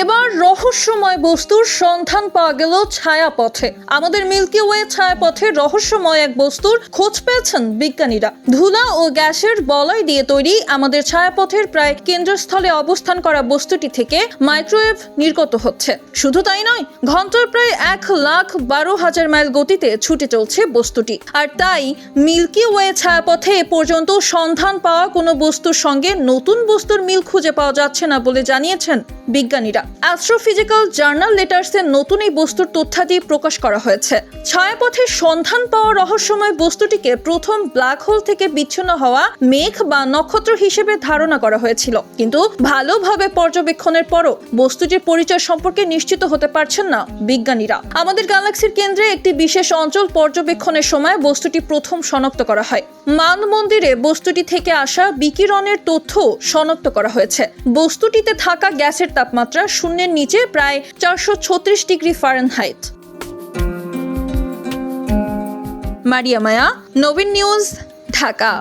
এবার রহস্যময় বস্তুর সন্ধান পাওয়া গেল ছায়াপথে। আমাদের মিল্কি ওয়ে ছায়াপথে রহস্যময় এক বস্তুর খোঁজ পেয়েছেন বিজ্ঞানীরা। ধুলা ও গ্যাসের বলয় দিয়ে তৈরি আমাদের ছায়াপথের প্রায় কেন্দ্রস্থলে অবস্থান করা বস্তুটি থেকে মাইক্রোওয়েভ নির্গত হচ্ছে। শুধু তাই নয়, ঘণ্টার প্রায় এক লাখ বারো হাজার মাইল গতিতে ছুটে চলছে বস্তুটি। আর তাই মিল্কি ওয়ে ছায়াপথে এ পর্যন্ত সন্ধান পাওয়া কোনো বস্তুর সঙ্গে নতুন বস্তুর মিল খুঁজে পাওয়া যাচ্ছে না বলে জানিয়েছেন বিজ্ঞানীরা। অ্যাস্ট্রোফিজিক্যাল জার্নাল লেটার্সে নতুন এই বস্তুর তথ্যাদি প্রকাশ করা হয়েছে। ছায়াপথের সন্ধান পাওয়া রহস্যময় বস্তুটিকে প্রথম ব্ল্যাক হোল থেকে বিচ্ছিন্ন হওয়া মেঘ বা নক্ষত্র হিসেবে ধারণা করা হয়েছিল। কিন্তু ভালোভাবে পর্যবেক্ষণের পরও বস্তুটির পরিচয় সম্পর্কে নিশ্চিত হতে পারছেন না বিজ্ঞানীরা। আমাদের গ্যালাক্সির কেন্দ্রে একটি বিশেষ অঞ্চল পর্যবেক্ষণের সময় বস্তুটি প্রথম শনাক্ত করা হয়। মান মন্দিরে বস্তুটি থেকে আসা বিকিরণের তথ্য শনাক্ত করা হয়েছে। বস্তুটিতে থাকা গ্যাসের তাপমাত্রা শূন্যের নিচে প্রায় চারশো ছত্রিশ degree Fahrenheit Mariya Maya Nabin news Dhaka.